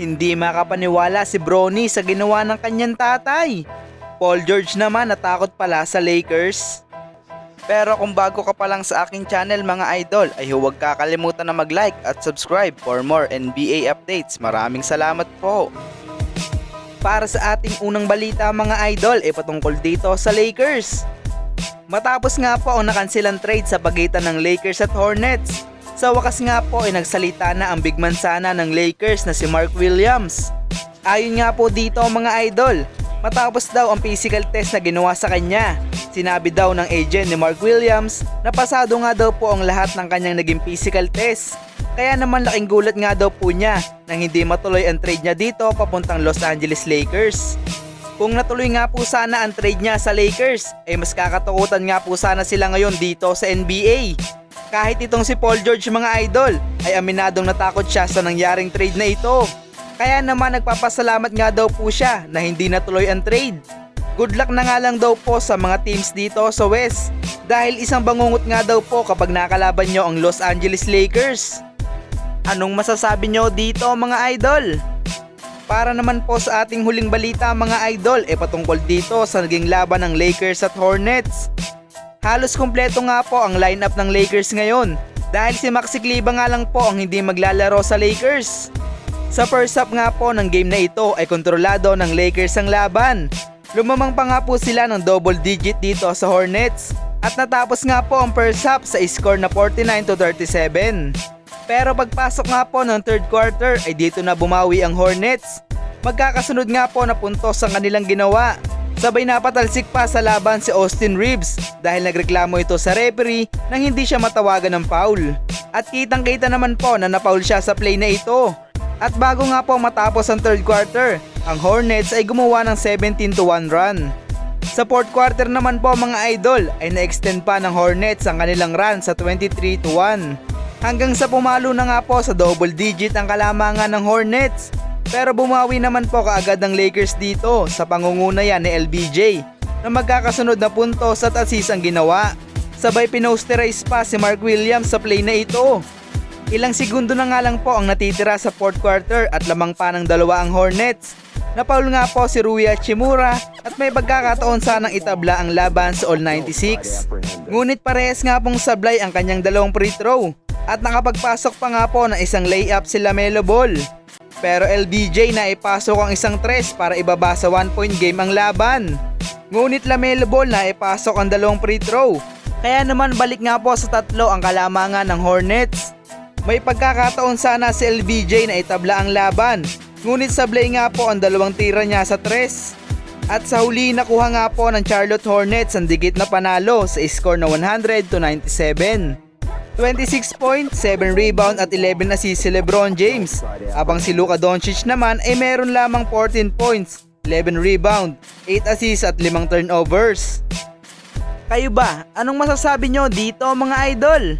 Hindi makapaniwala si Bronny sa ginawa ng kanyang tatay. Paul George naman natakot pala sa Lakers. Pero kung bago ka pa lang sa aking channel mga idol ay huwag kakalimutan na mag-like at subscribe for more NBA updates. Maraming salamat po. Para sa ating unang balita mga idol ay patungkol dito sa Lakers. Matapos nga po ang nakansilang trade sa pagitan ng Lakers at Hornets. Sa wakas nga po ay nagsalita na ang big man sana ng Lakers na si Mark Williams. Ayon nga po dito mga idol, matapos daw ang physical test na ginawa sa kanya, sinabi daw ng agent ni Mark Williams na pasado nga daw po ang lahat ng kanyang naging physical test. Kaya naman laking gulat nga daw po niya nang hindi matuloy ang trade niya dito papuntang Los Angeles Lakers. Kung natuloy nga po sana ang trade niya sa Lakers, ay mas kakatakutan nga po sana sila ngayon dito sa NBA. Kahit itong si Paul George mga idol, ay aminadong natakot siya sa nangyaring trade na ito. Kaya naman nagpapasalamat nga daw po siya na hindi natuloy ang trade. Good luck na nga lang daw po sa mga teams dito sa West dahil isang bangungot nga daw po kapag nakalaban nyo ang Los Angeles Lakers. Anong masasabi nyo dito mga idol? Para naman po sa ating huling balita mga idol e patungkol dito sa naging laban ng Lakers at Hornets. Halos kumpleto nga po ang lineup ng Lakers ngayon dahil si Maxi Kleber nga lang po ang hindi maglalaro sa Lakers. Sa first half nga po ng game na ito ay kontrolado ng Lakers ang laban. Lumamang pa nga po sila ng double digit dito sa Hornets at natapos nga po ang first half sa score na 49 to 37. Pero pagpasok nga po ng third quarter ay dito na bumawi ang Hornets. Magkakasunod nga po na puntos ang kanilang ginawa. Sabay napatalsik pa sa laban si Austin Reeves dahil nagreklamo ito sa referee nang hindi siya matawagan ng foul. At kitang kita naman po na napaul siya sa play na ito. At bago nga po matapos ang third quarter, ang Hornets ay gumawa ng 17 to 1 run. Sa fourth quarter naman po mga idol ay na-extend pa ng Hornets ang kanilang run sa 23 to 1. Hanggang sa pumalo na nga po sa double digit ang kalamangan ng Hornets. Pero bumawi naman po kaagad ng Lakers dito sa pangunguna yan ni LBJ na magkakasunod na puntos at assist ang ginawa. Sabay pinosterize pa si Mark Williams sa play na ito. Ilang segundo na nga lang po ang natitira sa fourth quarter at lamang pa ng dalawa ang Hornets. Napaul nga po si Rui Hachimura at may pagkakataon sanang itabla ang laban sa All 96. Ngunit parehas nga pong sablay ang kanyang dalawang free throw at nakapagpasok pa nga po ng isang layup si Lamelo Ball. Pero LBJ na ipasok ang isang tres para ibaba sa 1 point game ang laban. Ngunit Lamelo Ball na ipasok ang dalawang free throw. Kaya naman balik nga po sa tatlo ang kalamangan ng Hornets. May pagkakataon sana si LBJ na itabla ang laban. Ngunit sablay nga po ang dalawang tira niya sa tres. At sa huli nakuha nga po ng Charlotte Hornets ang digit na panalo sa score na 100 to 97. 26 points, 7 rebound at 11 assists si Lebron James. Habang si Luka Doncic naman ay meron lamang 14 points, 11 rebound, 8 assists at 5 turnovers. Kayo ba? Anong masasabi nyo dito mga idol?